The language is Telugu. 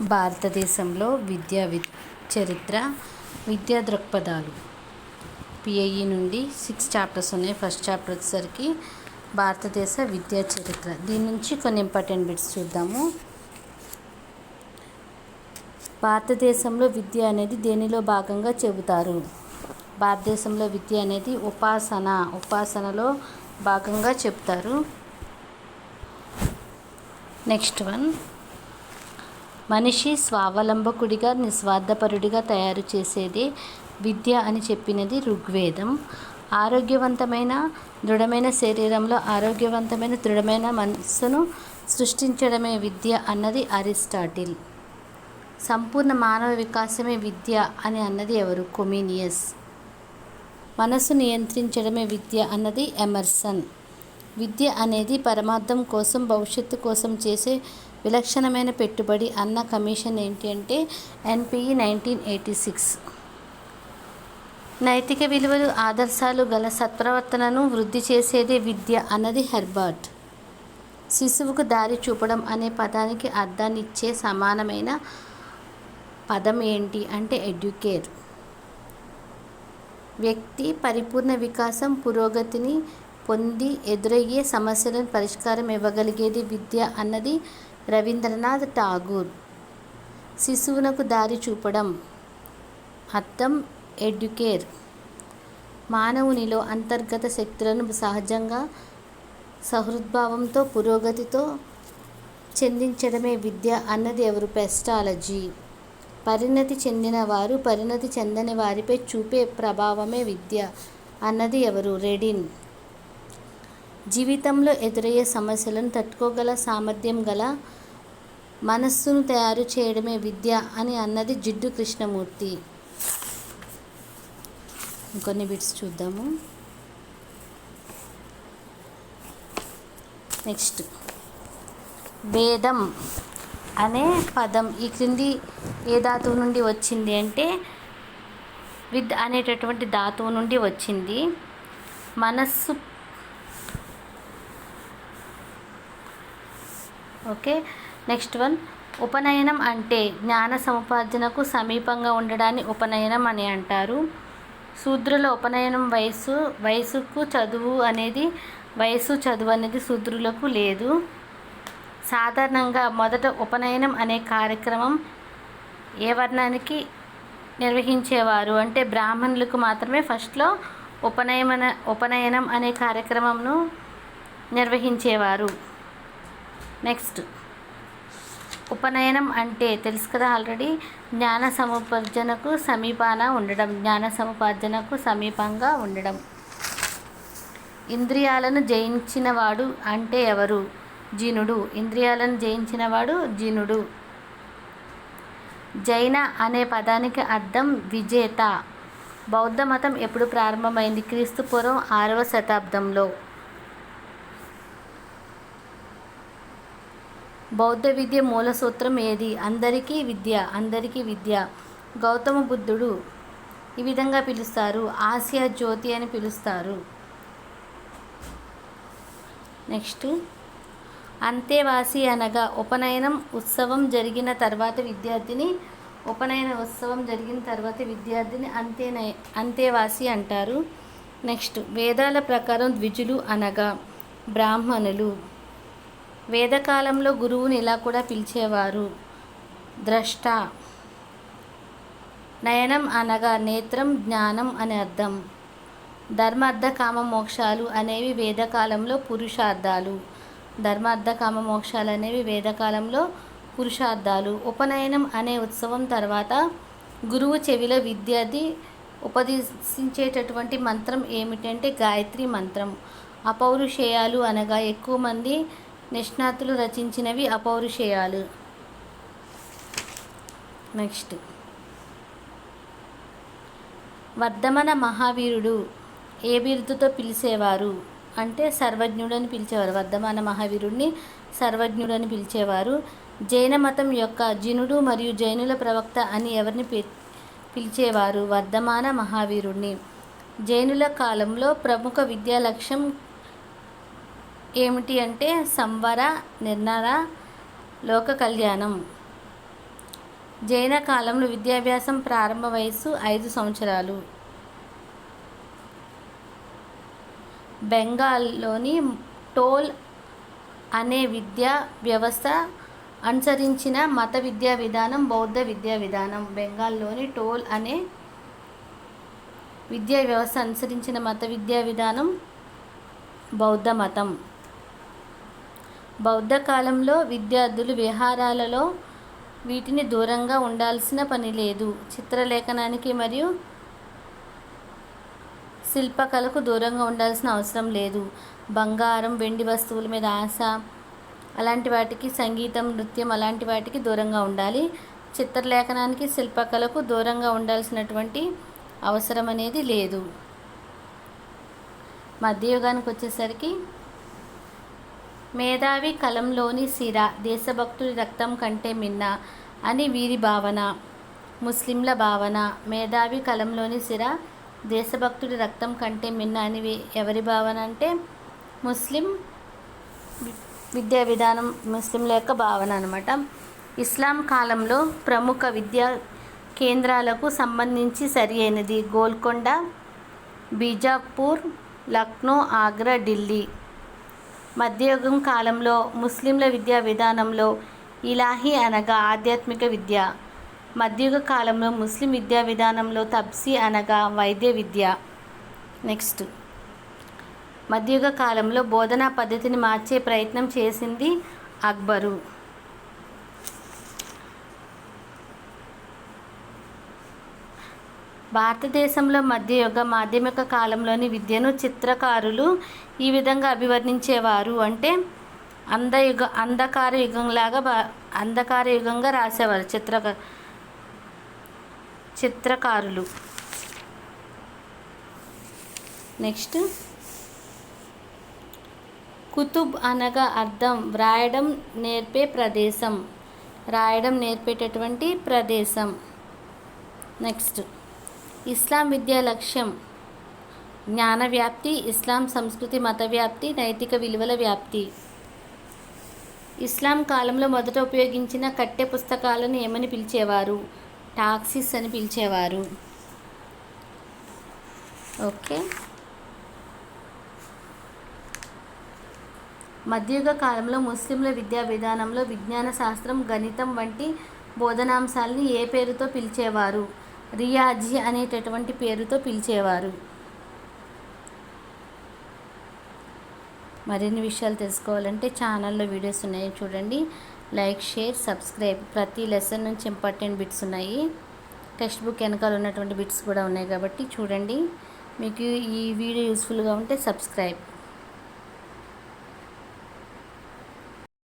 భారతదేశంలో విద్యా వి చరిత్ర విద్యా దృక్పథాలు. పిఐఈ నుండి సిక్స్ చాప్టర్స్ ఉన్నాయి. ఫస్ట్ చాప్టర్ వచ్చేసరికి భారతదేశ విద్యా చరిత్ర. దీని నుంచి కొన్ని ఇంపార్టెంట్ బిట్స్ చూద్దాము. భారతదేశంలో విద్య అనేది దేనిలో భాగంగా చెబుతారు? భారతదేశంలో విద్య అనేది ఉపాసన ఉపాసనలో భాగంగా చెప్తారు నెక్స్ట్ వన్. మనిషి స్వావలంబకుడిగా నిస్వార్థపరుడిగా తయారు చేసేదే విద్య అని చెప్పినది ఋగ్వేదం. ఆరోగ్యవంతమైన దృఢమైన శరీరంలో ఆరోగ్యవంతమైన దృఢమైన మనస్సును సృష్టించడమే విద్య అన్నది అరిస్టాటిల్. సంపూర్ణ మానవ వికాసమే విద్య అని అన్నది ఎవరు? కొమీనియస్. మనసు నియంత్రించడమే విద్య అన్నది ఎమర్సన్. విద్య అనేది పరమార్థం కోసం భవిష్యత్తు కోసం చేసే విలక్షణమైన పెట్టుబడి అన్న కమిషన్ ఏంటి అంటే ఎన్పిఈ నైన్టీన్ ఎయిటీ సిక్స్. నైతిక విలువలు ఆదర్శాలు గల సత్ప్రవర్తనను వృద్ధి చేసేదే విద్య అన్నది హెర్బర్ట్. శిశువుకు దారి చూపడం అనే పదానికి అర్థాన్నిచ్చే సమానమైన పదం ఏంటి అంటే ఎడ్యుకేర్. వ్యక్తి పరిపూర్ణ వికాసం పురోగతిని పొంది ఎదురయ్యే సమస్యలను పరిష్కారం ఇవ్వగలిగేది విద్య అన్నది రవీంద్రనాథ్ ఠాగూర్. శిశువునకు దారి చూపడం. అర్థం ఎడ్యుకేర్. మానవునిలో అంతర్గత శక్తులను సహజంగా సహృద్భావంతో పురోగతితో చెందించడమే విద్య అన్నది ఎవరు? పెస్టాలజీ. పరిణతి చెందిన వారు పరిణతి చెందని వారిపై చూపే ప్రభావమే విద్య అన్నది ఎవరు? రెడిన్. జీవితంలో ఎదురయ్యే సమస్యలను తట్టుకోగల సామర్థ్యం గల మనస్సును తయారు చేయడమే విద్య అని అన్నది జిడ్డు కృష్ణమూర్తి. ఇంకొన్ని బిట్స్ చూద్దాము. నెక్స్ట్. వేదం అనే పదం. ఈ క్రింది ఏ ధాతువు నుండి వచ్చింది అంటే విద్ అనేటటువంటి ధాతువు నుండి వచ్చింది. మనస్సు ఓకే. నెక్స్ట్ వన్ ఉపనయనం అంటే జ్ఞాన సముపార్జనకు సమీపంగా ఉండడాన్ని ఉపనయనం అని అంటారు. శూద్రుల ఉపనయనం వయసు వయసుకు చదువు అనేది వయసు చదువు అనేది శూద్రులకు లేదు. సాధారణంగా మొదట ఉపనయనం అనే కార్యక్రమం ఏ వర్ణానికి నిర్వహించేవారు అంటే బ్రాహ్మణులకు మాత్రమే ఫస్ట్లో ఉపనయమన ఉపనయనం అనే కార్యక్రమంను నిర్వహించేవారు. నెక్స్ట్. ఉపనయనం అంటే తెలుసు కదా ఆల్రెడీ జ్ఞాన సముపార్జనకు సమీపాన ఉండడం జ్ఞాన సముపార్జనకు సమీపంగా ఉండడం. ఇంద్రియాలను జయించినవాడు అంటే ఎవరు? జీనుడు. ఇంద్రియాలను జయించినవాడు జీనుడు. జైన అనే పదానికి అర్థం విజేత. బౌద్ధ మతం ఎప్పుడు ప్రారంభమైంది? క్రీస్తు పూర్వం ఆరవ శతాబ్దంలో. బౌద్ధ విద్య మూల సూత్రం ఏది? అందరికీ విద్య అందరికీ విద్య. గౌతమ బుద్ధుడు ఈ విధంగా పిలుస్తారు. ఆసియా జ్యోతి అని పిలుస్తారు. నెక్స్ట్. అంతేవాసి అనగా ఉపనయనం ఉత్సవం జరిగిన తర్వాత విద్యార్థిని ఉపనయన ఉత్సవం జరిగిన తర్వాత విద్యార్థిని అంతేనయ అంతేవాసి అంటారు. నెక్స్ట్. వేదాల ప్రకారం ద్విజులు అనగా బ్రాహ్మణులు. వేదకాలంలో గురువుని ఇలా కూడా పిలిచేవారు. ద్రష్ట నయనం అనగా నేత్రం జ్ఞానం అని అర్థం. ధర్మార్థ కామ మోక్షాలు అనేవి వేదకాలంలో పురుషార్థాలు. ధర్మార్థ కామ మోక్షాలు అనేవి వేదకాలంలో పురుషార్థాలు. ఉపనయనం అనే ఉత్సవం తర్వాత గురువు చెవిలో విద్యార్థి ఉపదేశించేటటువంటి మంత్రం ఏమిటంటే గాయత్రి మంత్రం. అపౌరుషేయాలు అనగా ఎక్కువ మంది నిష్ణాతులు రచించినవి అపౌరుషేయాలు. నెక్స్ట్. వర్ధమన మహావీరుడు ఏ బిరుదుతో పిలిచేవారు? అంటే సర్వజ్ఞుడని పిలిచేవారు. వర్ధమాన మహావీరుడిని సర్వజ్ఞుడని పిలిచేవారు. జైన మతం యొక్క జినుడు మరియు జైనుల ప్రవక్త అని ఎవరిని పిలిచేవారు? వర్ధమాన మహావీరుడిని జైనుల కాలంలో ప్రముఖ విద్యా లక్ష్యం ఏమిటి అంటే సంవర నిర్ణయ లోక కళ్యాణం. జైన కాలంలో విద్యాభ్యాసం ప్రారంభ వయస్సు ఐదు సంవత్సరాలు. బెంగాల్లోని టోల్ అనే విద్యా వ్యవస్థ అనుసరించిన మత విద్యా విధానం బౌద్ధ విద్యా విధానం. బెంగాల్లోని టోల్ అనే విద్యా వ్యవస్థ అనుసరించిన మత విద్యా విధానం బౌద్ధ మతం. బౌద్ధ కాలంలో విద్యార్థులు విహారాలలో వీటిని దూరంగా ఉండాల్సిన పని లేదు. చిత్రలేఖనానికి మరియు శిల్పకళకు దూరంగా ఉండాల్సిన అవసరం లేదు. బంగారం వెండి వస్తువుల మీద ఆశ అలాంటి వాటికి సంగీతం నృత్యం అలాంటి వాటికి దూరంగా ఉండాలి. చిత్రలేఖనానికి శిల్పకళకు దూరంగా ఉండాల్సినటువంటి అవసరం అనేది లేదు. మధ్యయుగానికి వచ్చేసరికి మేధావి కలంలోని సిర దేశభక్తుడి రక్తం కంటే మిన్న అని వీరి భావన ముస్లింల భావన. మేధావి కలంలోని సిర దేశభక్తుడి రక్తం కంటే మిన్న అని ఎవరి భావన అంటే ముస్లిం విద్యా విధానం ముస్లింల యొక్క భావన అనమాట ఇస్లాం కాలంలో ప్రముఖ విద్యా కేంద్రాలకు సంబంధించి సరి అయినది గోల్కొండ బీజాపూర్ లక్నో ఆగ్రా ఢిల్లీ. మధ్యయుగం కాలంలో ముస్లింల విద్యా విధానంలో ఇలాహి అనగా ఆధ్యాత్మిక విద్య. మధ్యయుగ కాలంలో ముస్లిం విద్యా విధానంలో తబ్సి అనగా వైద్య విద్య. నెక్స్ట్. మధ్యయుగ కాలంలో బోధనా పద్ధతిని మార్చే ప్రయత్నం చేసింది అక్బరు. భారతదేశంలో మధ్యయుగ మాధ్యమిక కాలంలోని విద్యను చిత్రకారులు ఈ విధంగా అభివర్ణించేవారు అంటే అందయుగ అంధకార యుగంలాగా బా అంధకార యుగంగా రాసేవారు చిత్రక చిత్రకారులు. నెక్స్ట్. కుతుబ్ అనగా అర్థం వ్రాయడం నేర్పే ప్రదేశం. రాయడం నేర్పేటటువంటి ప్రదేశం. నెక్స్ట్. ఇస్లాం విద్యా లక్ష్యం. జ్ఞాన వ్యాప్తి ఇస్లాం సంస్కృతి మత వ్యాప్తి నైతిక విలువల వ్యాప్తి. ఇస్లాం కాలంలో మొదట ఉపయోగించిన కట్టె పుస్తకాలను ఏమని పిలిచేవారు? టాక్సిస్ అని పిలిచేవారు. ఓకే. మధ్యయుగ కాలంలో ముస్లింల విద్యా విధానంలో విజ్ఞాన శాస్త్రం గణితం వంటి బోధనాంశాలని ఏ పేరుతో పిలిచేవారు? రియాజీ అనేటటువంటి పేరుతో పిలిచేవారు. మరిన్ని విషయాలు తెలుసుకోవాలంటే ఛానల్లో వీడియోస్ ఉన్నాయి చూడండి. Like share subscribe. ప్రతి లెసన్ నుంచి ఇంపార్టెంట్ బిట్స్ ఉన్నాయి. టెక్స్ట్ బుక్ వెనకాల ఉన్నటువంటి బిట్స్ కూడా ఉన్నాయి కాబట్టి చూడండి. మీకు ఈ వీడియో యూస్ఫుల్గా ఉంటే సబ్స్క్రైబ్.